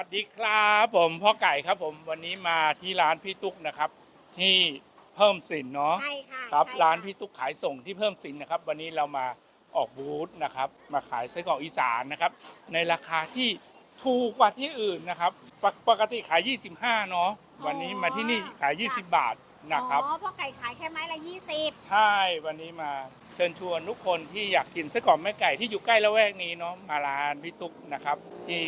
วัสดีครับผมพ่อไก่ครับผมวันนี้มาที่ร้านพี่ตุ๊กนะครับ ที่เพิ่มสินเนาะใช่ค่ะครับใช่ะร้านพี่ตุ๊กขายส่งที่เพิ่มสินนะครับ วันนี้เรามาออกบูธนะครับ มาขายไส้กรอกอีสานนะครับ ในราคาที่ถูกกว่าที่อื่นนะครับ ปกปกติขาย 25 เนาะวันนี้มาที่นี่ขาย 20 บาทนะครับอ๋อพ่อไก่ขายแค่ไม้ละยี่สิบใช่วันนี้มาเชิญชวนทุกคนที่อยากกินไส้กรอกแม่ไก่ที่อยู่ใกล้ละแวกนี้เนาะมาร้านพี่ตุ๊กนะครับที่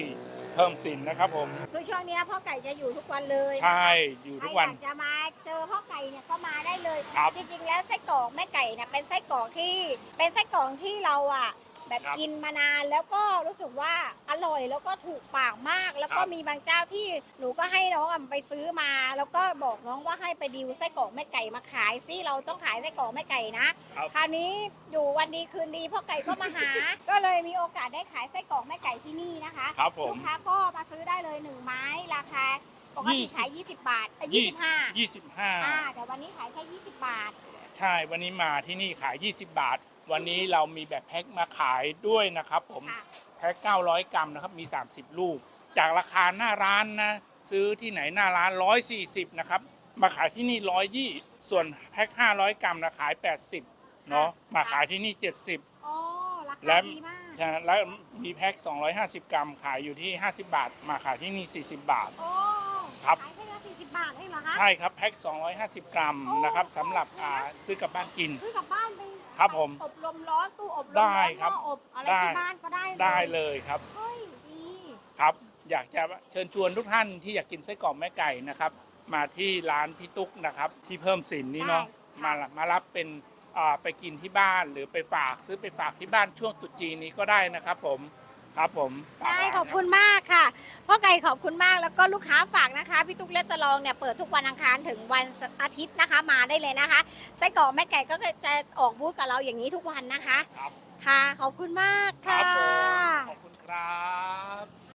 เพิ่มสินนะครับผม คือช่วงเนี้ยพ่อไก่จะอยู่ทุกวันเลยใช่อยู่ใครทุกอวันยากจะมาเจอพ่อไก่เนี่ยก็มาได้เลย ครับ จริงๆ แล้วไส้กรอกแม่ไก่เนี่ยเป็นไส้กรอกที่เป็นไส้กรอกที่เราอะ แบบครับกินมานานแล้วก็รู้สึกว่าอร่อยแล้วก็ถูกปากมาก แล้วก็ครับ มีบางเจ้าที่หนูก็ให้น้องอะไปซื้อมา แล้วก็บอกน้องว่าให้ไปดิวไส้กรอกแม่ไก่มาขายซิเราต้องขายไส้กรอกแม่ไก่นะ ครับ คราวนี้อยู่วันดีคืนดีพ่อไก่ก็มาหา ก็เลยมีโอกาสได้ขายไส้กรอกแม่ไก่ที่นี่นะคะครับผม ลูกค้าก็มาซื้อได้เลยหนึ่งไม้ราคาปกติยี่สิบขาย 20 บาทเอ้ย25 25 อ่าแต่วันนี้ขายแค่ 20 บาท ใช่ วันนี้มาที่นี่ขาย 20 บาท วันนี้เรามีแบบแพ็คมาขายด้วยนะครับผมค่ะ แพ็ค900 กรัมนะครับมี 30 ลูก จากราคาหน้าร้านนะ ซื้อที่ไหนหน้าร้าน 140 นะครับ มาขายที่นี่ 120 ส่วนแพ็ค500 กรัมนะขาย 80 เนาะมาขายที่นี่ 70 อ๋อราและ คาดีมากใช่แล้วมีแพ็ค 250 กรัม ขายอยู่ที่ 50 บาท มาขายที่นี่ 40 บาท โอ้ครับ ขายแค่ละ40บาทเองเหรอคะ ใช่ครับ แพ็ค 250 กรัมนะครับสำหรับอ่าซื้อกลับบ้านกิน ซื้อกลับบ้านไป ครับผม อบลมร้อนตู้อบลมได้ร้อนครับหม้ออบอะไรได้ ที่บ้านก็ได้เลยได้เลยครับ เฮ้ยดีครับ อยากจะเชิญชวนทุกท่านที่อยากกินไส้กรอกแม่ไก่นะครับ มาที่ร้านพี่ตุ๊กนะครับ ที่เพิ่มสินนี่เนาะมามารับเป็นอ่าไปกินที่บ้านหรือไปฝากซื้อไปฝากที่บ้านช่วงตรุษจีนนี้ก็ได้นะครับ ผม ครับผมฝากได้ร้านขอบคุณมากค่ะพ่อไก่ขอบคุณมากแล้วก็ลูกค้าฝากนะคะพี่ตุ๊กเลสตลองเนี่ยเปิดทุกวันอังคารถึงวันอาทิตย์นะคะมาได้เลยนะคะไส้กรอกแม่ไก่ก็จะออกบูธกับเราอย่างนี้ทุกวันนะคะ ครับค่ะขอบคุณมากครัค่ะบผมขอบคุณครับ